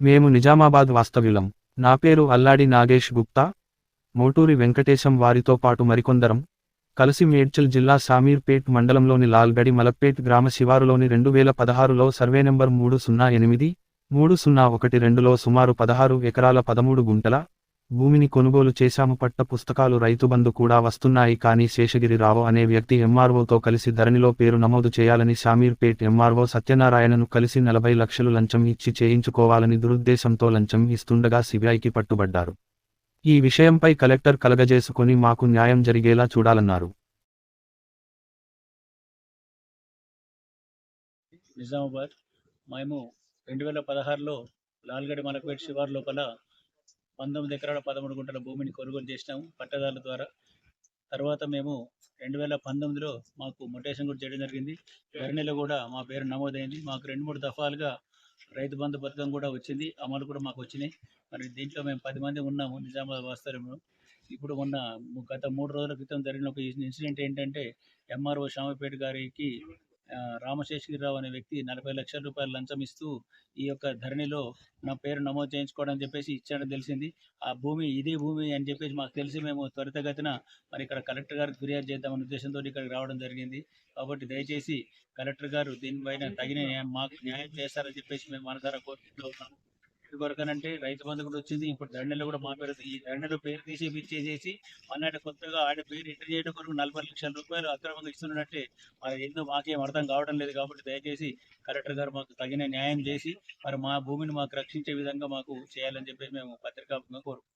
మేము నిజామాబాద్ వాస్తవ్యులం. నా పేరు అల్లాడి నాగేష్ గుప్తా. మోటూరి వెంకటేశం వారితో పాటు మరికొందరం. కలిసి మేడ్చల్ జిల్లా సామీర్పేట్ మండలంలోని లాల్గడి మలక్పేట్ గ్రామ శివారులోని రెండు వేల పదహారులో సర్వే నెంబర్ మూడు సున్నా ఎనిమిది మూడు సున్నా ఒకటి రెండులో సుమారు పదహారు ఎకరాల పదమూడు గుంటల భూమిని కొనుగోలు చేశాము పట్ట పుస్తకాలు రైతుబంధు కూడా వస్తున్నాయి కానీ శేషగిరి రావు అనే వ్యక్తి ఎంఆర్ఓతో కలిసి ధరణిలో పేరు నమోదు చేయాలని షామీర్పేట్ ఎంఆర్ఓ సత్యనారాయణను కలిసి నలభై లక్షలు లంచం ఇచ్చి చేయించుకోవాలని దురుద్దేశంతో లంచం ఇస్తుండగా సిబిఐకి పట్టుబడ్డారు. ఈ విషయంపై కలెక్టర్ కలగజేసుకొని మాకు న్యాయం జరిగేలా చూడాలన్నారు. నిజామాబాద్ మేము రెండు వేల పదహారులో లాల్గడి మలకపేట శివారు లోపల పంతొమ్మిది ఎకరాల పదమూడు గుంటల భూమిని కొనుగోలు చేసినాము పట్టదారుల ద్వారా. తర్వాత మేము రెండు వేల పంతొమ్మిదిలో మాకు మొటేషన్ కూడా చేయడం జరిగింది. ధరణిలో కూడా మా పేరు నమోదైంది. మాకు రెండు మూడు దఫాలుగా రైతు బంధు పథకం కూడా వచ్చింది. అమలు కూడా మాకు వచ్చినాయి. మరి దీంట్లో మేము పది మంది ఉన్నాము నిజామాబాద్ వాస్తవ్యంలో. ఇప్పుడు మొన్న గత మూడు రోజుల క్రితం జరిగిన ఒక ఇన్సిడెంట్ ఏంటంటే ఎంఆర్ఓ శ్యామపేట గారికి రామశేషగిరిరావు అనే వ్యక్తి నలభై లక్షల రూపాయలు లంచం ఇస్తూ ఈ యొక్క ధరణిలో నా పేరు నమోదు చేయించుకోవడం అని చెప్పేసి ఇచ్చాడని తెలిసింది. ఆ భూమి ఇదే భూమి అని చెప్పేసి మాకు తెలిసి మేము త్వరితగతిన మరి ఇక్కడ కలెక్టర్ గారికి ఫిర్యాదు చేద్దామనే ఉద్దేశంతో ఇక్కడికి రావడం జరిగింది. కాబట్టి దయచేసి కలెక్టర్ గారు దీనిపైన తగిన న్యాయం మాకు న్యాయం చేస్తారని చెప్పేసి మేము మన ద్వారా కోరుకుంటూ ఉన్నాము. ఎందుకొరకనంటే రైతు బంధు కూడా వచ్చింది. ఇప్పుడు ధరణిలో కూడా మా పేరు ఈ ధరణిలో పేరు తీసి ఇచ్చేసేసి అన్నట్టు కొత్తగా ఆడ పేరు ఎంటర్ చేయడం కొరకు నలభై లక్షల రూపాయలు అక్రమంగా ఇస్తున్నట్టే మరి ఎందుకు మాకేం అర్థం కావడం లేదు కాబట్టి దయచేసి కలెక్టర్ గారు మాకు తగిన న్యాయం చేసి మరి మా భూమిని మాకు రక్షించే విధంగా మాకు చేయాలని చెప్పేసి మేము పత్రికా కోరుకుంటున్నాం.